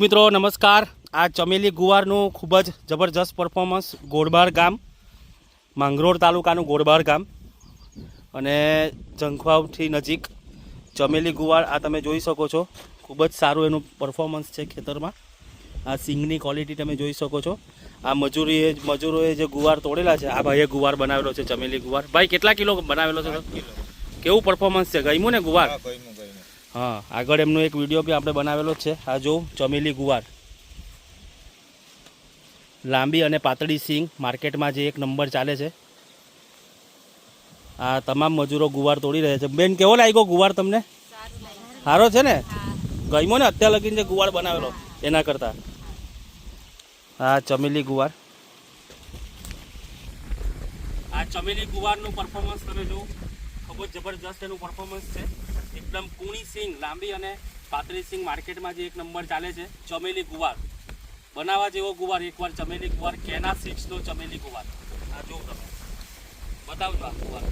મિત્રો નમસ્કાર. આ ચમેલી ગુવારનું ખૂબ જ જબરજસ્ત પરફોર્મન્સ ગોળબાર ગામ માંગરોળ તાલુકાનું ગોળબાર ગામ. અને જંખવાવથી નજીક ચમેલી ગુવાર આ તમે જોઈ શકો છો. ખૂબ જ સારું એનું પરફોર્મન્સ છે ખેતરમાં. આ સિંગની ક્વોલિટી તમે જોઈ શકો છો. આ મજૂરીએ મજૂરોએ જે ગુવાર તોડેલા છે આ ભાઈએ ગુવાર બનાવેલો છે ચમેલી ગુવાર. ભાઈ કેટલા કિલો બનાવેલો છે? કેવું પરફોર્મન્સ છે? ગમ્યું ને ગુવાર? હા, આગળ એમનો એક વીડિયો બી આપણે બનાવેલો છે. આ જો ચમેલી ગુવાર. લાંબી અને પાતળી સિંગ માર્કેટમાં જે એક નંબર ચાલે છે. આ તમામ મજૂરો ગુવાર તોડી રહ્યા છે. બેન, કેવો લાગ્યો ગુવાર તમને? સારો છે ને? ગયમો ને અત્યાર લગીને જે ગુવાર બનાવેલો એના કરતાં? આ ચમેલી ગુવાર. આ ચમેલી ગુવારનું પરફોર્મન્સ તમે જો ખૂબ જ જબરજસ્ત એનું પરફોર્મન્સ છે. એકદમ કૂણી સિંગ, લાંબી અને પાતળી સિંગ માર્કેટમાં જે એક નંબર ચાલે છે, ચમેલી ગુવાર. બનાવવા જેવો ગુવાર, એકવાર ચમેલી ગુવાર, કેના સિક્સનો ચમેલી ગુવાર. આ જોઉં તમે. બતાવજો આ ગુવાર.